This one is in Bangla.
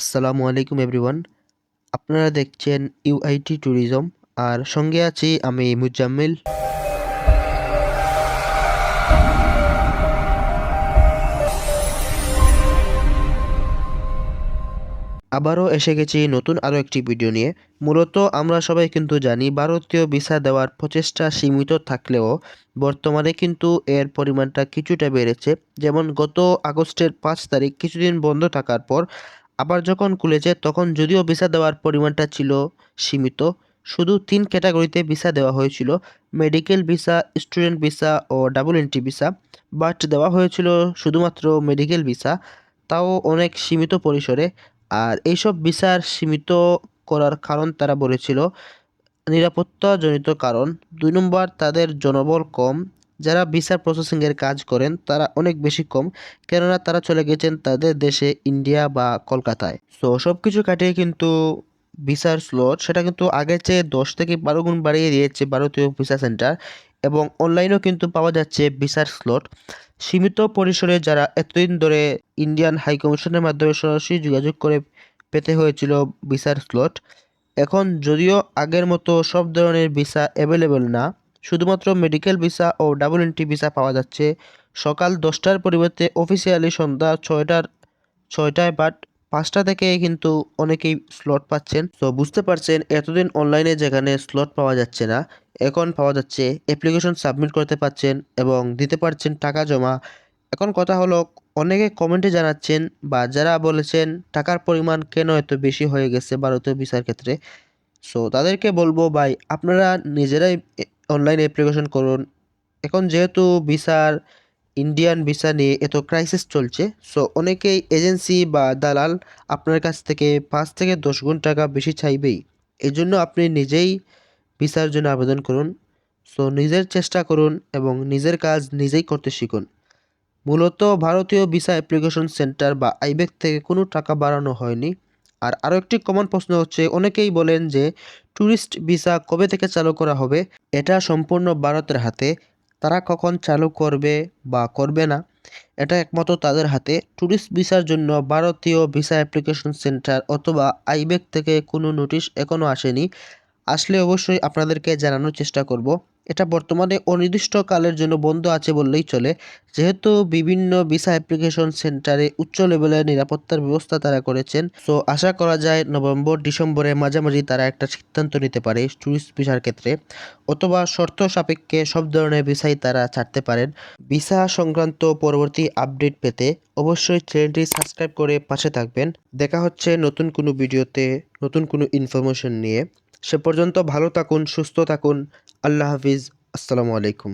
আসসালামু আলাইকুম এভরিওয়ান। আপনারা দেখছেন ইউআইটি ট্যুরিজম আর সঙ্গে আছি আমি মুজাম্মিল। আবারও এসে গেছি নতুন আরও একটি ভিডিও নিয়ে। মূলত আমরা সবাই কিন্তু জানি ভারতীয় ভিসা দেওয়ার প্রচেষ্টা সীমিত থাকলেও বর্তমানে কিন্তু এর পরিমাণটা কিছুটা বেড়েছে। যেমন গত আগস্টের পাঁচ তারিখ কিছুদিন বন্ধ থাকার পর আবার যখন খুলেছে তখন যদিও ভিসা দেওয়ার পরিমাণটা ছিল সীমিত, শুধু তিন ক্যাটাগরিতে ভিসা দেওয়া হয়েছিল, মেডিকেল ভিসা, স্টুডেন্ট ভিসা ও ডাবল এন্ট্রি ভিসা। বাট দেওয়া হয়েছিল শুধুমাত্র মেডিকেল ভিসা, তাও অনেক সীমিত পরিসরে। আর এইসব ভিসার সীমিত করার কারণ তারা বলেছিল, নিরাপত্তাজনিত কারণ। দুই নম্বর, তাদের জনবল কম। যারা ভিসা প্রসেসিংয়ের কাজ করেন, তারা অনেক বেশি কম, কেননা তারা চলে গেছেন তাদের দেশে ইন্ডিয়া বা কলকাতায়। সো সব কিছু কাটিয়ে কিন্তু ভিসার স্লট সেটা কিন্তু আগের চেয়ে দশ থেকে বারো গুণ বাড়িয়ে দিয়েছে ভারতীয় ভিসা সেন্টার এবং অনলাইনেও কিন্তু পাওয়া যাচ্ছে ভিসার স্লট সীমিত পরিসরে যারা এতদিন ধরে ইন্ডিয়ান হাই কমিশনের মাধ্যমে সরাসরি যোগাযোগ করে পেতে হয়েছিল ভিসার স্লট এখন যদিও আগের মতো সব ধরনের ভিসা অ্যাভেলেবেল না শুধুমাত্র মেডিকেল ভিসা ও ডাবল এন্ট্রি ভিসা পাওয়া যাচ্ছে। সকাল দশটার পরিবর্তে অফিসিয়ালি সন্ধ্যা ছয়টার, ছয়টায় বাট পাঁচটা থেকে কিন্তু অনেকেই স্লট পাচ্ছেন। তো বুঝতে পারছেন, এতদিন অনলাইনে যেখানে স্লট পাওয়া যাচ্ছে না, এখন পাওয়া যাচ্ছে অ্যাপ্লিকেশন সাবমিট করতে পারছেন এবং দিতে পারছেন টাকা জমা। এখন কথা হলো, অনেকে কমেন্টে জানাচ্ছেন বা যারা বলেছেন টাকার পরিমাণ কেন এত বেশি হয়ে গেছে ভারতীয় ভিসার ক্ষেত্রে। সো তাদেরকে বলব ভাই, আপনারা নিজেরাই অনলাইন অ্যাপ্লিকেশন করুন। এখন যেহেতু ভিসার ইন্ডিয়ান ভিসা নিয়ে এত ক্রাইসিস চলছে সো অনেকেই এজেন্সি বা দালাল আপনার কাছ থেকে পাঁচ থেকে দশ গুণ টাকা বেশি চাইবেই। এই জন্য আপনি নিজেই ভিসার জন্য আবেদন করুন। সো নিজের চেষ্টা করুন এবং নিজের কাজ নিজেই করতে শিখুন। মূলত ভারতীয় ভিসা অ্যাপ্লিকেশন সেন্টার বা আইবেক থেকে কোনো টাকা বাড়ানো হয়নি। আর আরও একটি কমন প্রশ্ন হচ্ছে, অনেকেই বলেন যে ট্যুরিস্ট ভিসা কবে থেকে চালু করা হবে? এটা সম্পূর্ণ ভারতের হাতে। তারা কখন চালু করবে বা করবে না? এটা একমাত্র তাদের হাতে। ট্যুরিস্ট ভিসার জন্য ভারতীয় ভিসা অ্যাপ্লিকেশন সেন্টার অথবা আইবেক থেকে কোনো নোটিশ এখনও আসেনি। আসলে অবশ্যই আপনাদেরকে জানানোর চেষ্টা করব। এটা বর্তমানে অনির্দিষ্টকালের জন্য বন্ধ আছে বললেই চলে। যেহেতু বিভিন্ন ভিসা অ্যাপ্লিকেশন সেন্টারে উচ্চ লেভেলের নিরাপত্তার ব্যবস্থা তারা করেছেন, সো আশা করা যায় নভেম্বর, ডিসেম্বরের মাঝামাঝি তারা একটা সিদ্ধান্ত নিতে পারে ট্যুরিস্ট ভিসার ক্ষেত্রে, অথবা শর্ত সাপেক্ষে সব ধরনের ভিসাই তারা ছাড়তে পারেন। ভিসা সংক্রান্ত পরবর্তী আপডেট পেতে অবশ্যই চ্যানেলটি সাবস্ক্রাইব করে পাশে থাকবেন। দেখা হচ্ছে নতুন কোনো ভিডিওতে নতুন কোনো ইনফরমেশন নিয়ে। সে পর্যন্ত ভালো থাকুন, সুস্থ থাকুন। আল্লাহ হাফিজ। আসসালামু আলাইকুম।